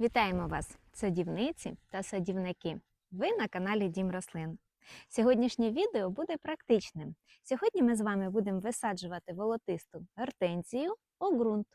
Вітаємо вас, садівниці та садівники. Ви на каналі Дім Рослин. Сьогоднішнє відео буде практичним. Сьогодні ми з вами будемо висаджувати волотисту гортензію у ґрунт.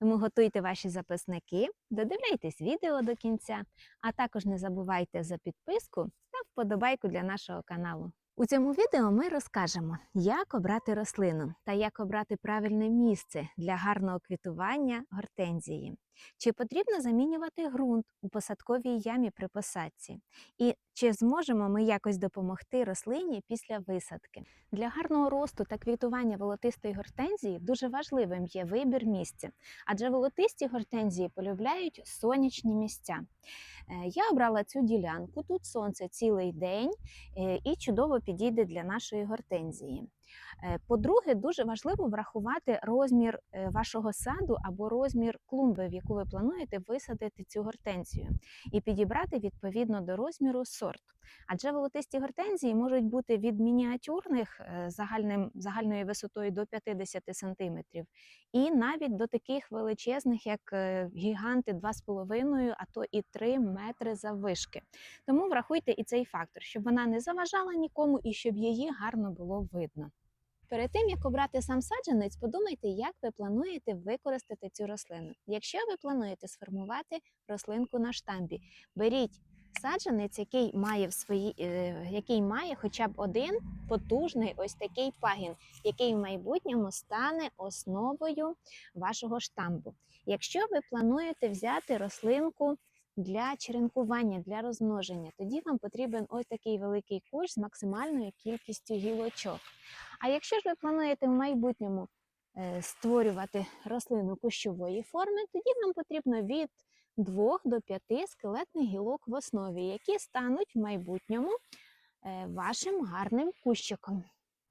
Тому готуйте ваші записники, додивляйтесь відео до кінця, а також не забувайте за підписку та вподобайку для нашого каналу. У цьому відео ми розкажемо, як обрати рослину та як обрати правильне місце для гарного квітування гортензії. Чи потрібно замінювати ґрунт у посадковій ямі при посадці? І чи зможемо ми якось допомогти рослині після висадки? Для гарного росту та квітування волотистої гортензії дуже важливим є вибір місця, адже волотисті гортензії полюбляють сонячні місця. Е, Я обрала цю ділянку, тут сонце цілий день е, і чудово підійде для нашої гортензії. Е, По-друге, дуже важливо врахувати розмір е, вашого саду або розмір клумби, в яку ви плануєте висадити цю гортензію, і підібрати відповідно до розміру сорт. Адже волотисті гортензії можуть бути від мініатюрних е, загальним, загальною висотою до 50 см, і навіть до таких величезних, як е, гіганти 2,5, а то і 3 метри заввишки. Тому врахуйте і цей фактор, щоб вона не заважала нікому і щоб її гарно було видно. Перед тим як обрати сам саджанець, подумайте, як ви плануєте використати цю рослину. Якщо ви плануєте сформувати рослинку на штамбі, беріть саджанець, який має в свої, е, який має хоча б один потужний ось такий пагін, який в майбутньому стане основою вашого штамбу. Якщо ви плануєте взяти рослинку для черенкування, для розмноження, тоді вам потрібен ось такий великий кущ з максимальною кількістю гілочок. А якщо ж ви плануєте в майбутньому е, створювати рослину кущової форми, тоді вам потрібно від 2 до 5 скелетних гілок в основі, які стануть в майбутньому е, вашим гарним кущиком.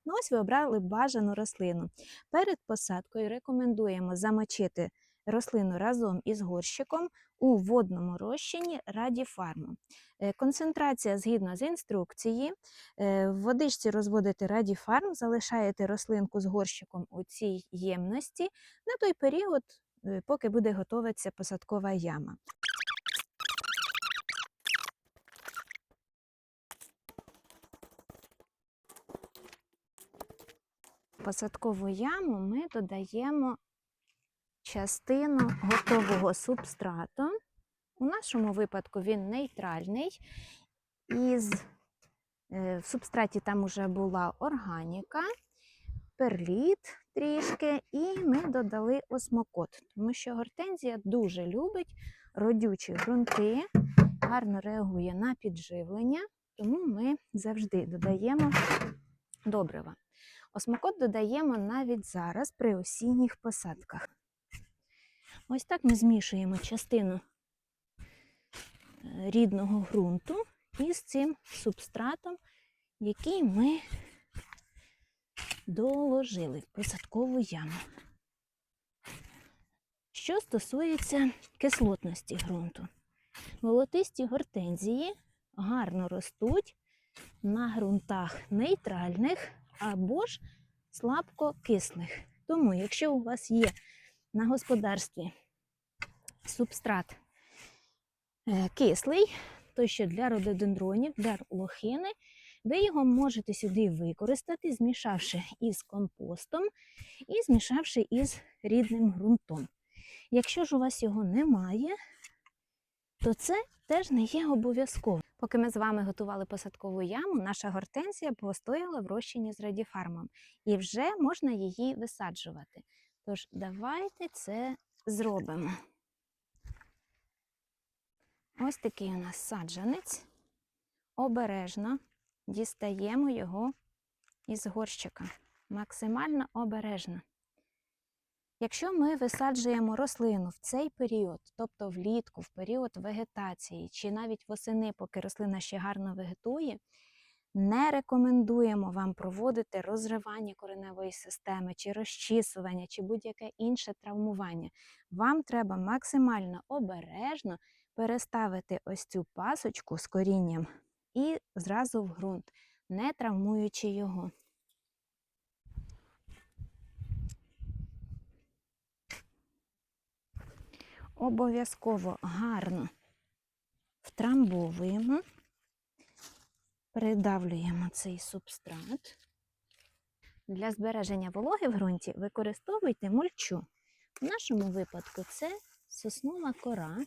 Ну, ось ви обрали бажану рослину. Перед посадкою рекомендуємо замочити рослину разом із горщиком у водному розчині радіфарму. Е, Концентрація згідно з інструкції. Е, В водичці розводите радіфарм, залишаєте рослинку з горщиком у цій ємності на той період, поки буде готуватися посадкова яма. Посадкову яму ми додаємо частину готового субстрату. У нашому випадку він нейтральний. Із е, в субстраті там вже була органіка, перліт трішки, і ми додали осмокот, тому що гортензія дуже любить родючі ґрунти, гарно реагує на підживлення, тому ми завжди додаємо добрива. Осмокот додаємо навіть зараз при осінніх посадках. Ось так ми змішуємо частину е, рідного ґрунту із цим субстратом, який ми доложили в посадкову яму. Що стосується кислотності ґрунту, волотисті гортензії гарно ростуть на ґрунтах нейтральних або ж слабкокислих. Тому, якщо у вас є на господарстві субстрат е, кислий, то що для рододендронів, для лохини, ви його можете сюди використати, змішавши із компостом і змішавши із рідним ґрунтом. Якщо ж у вас його немає, то це теж не є обов'язково. Поки ми з вами готували посадкову яму, наша гортензія постояла в розчині з радіфармом, і вже можна її висаджувати. Тож давайте це зробимо. Ось такий у нас саджанець. Обережно дістаємо його із горщика. Максимально обережно. Якщо ми висаджуємо рослину в цей період, тобто влітку, в період вегетації, чи навіть восени, поки рослина ще гарно вегетує, не рекомендуємо вам проводити розривання кореневої системи, чи розчісування, чи будь-яке інше травмування. Вам треба максимально обережно переставити ось цю пасочку з корінням і зразу в ґрунт, не травмуючи його. обов'язково гарно втрамбовуємо, придавлюємо цей субстрат. Для збереження вологи в ґрунті використовуйте мульчу. В нашому випадку це соснова кора.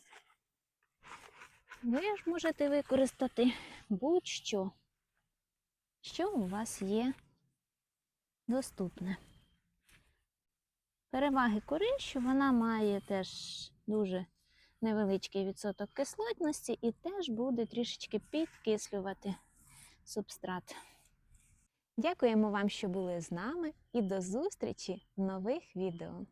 Ви ж можете використати будь-що, що у вас є доступне. Переваги кори, вона має теж дуже невеличкий відсоток кислотності і теж буде трішечки підкислювати субстрат. Дякуємо вам, що були з нами, і до зустрічі в нових відео.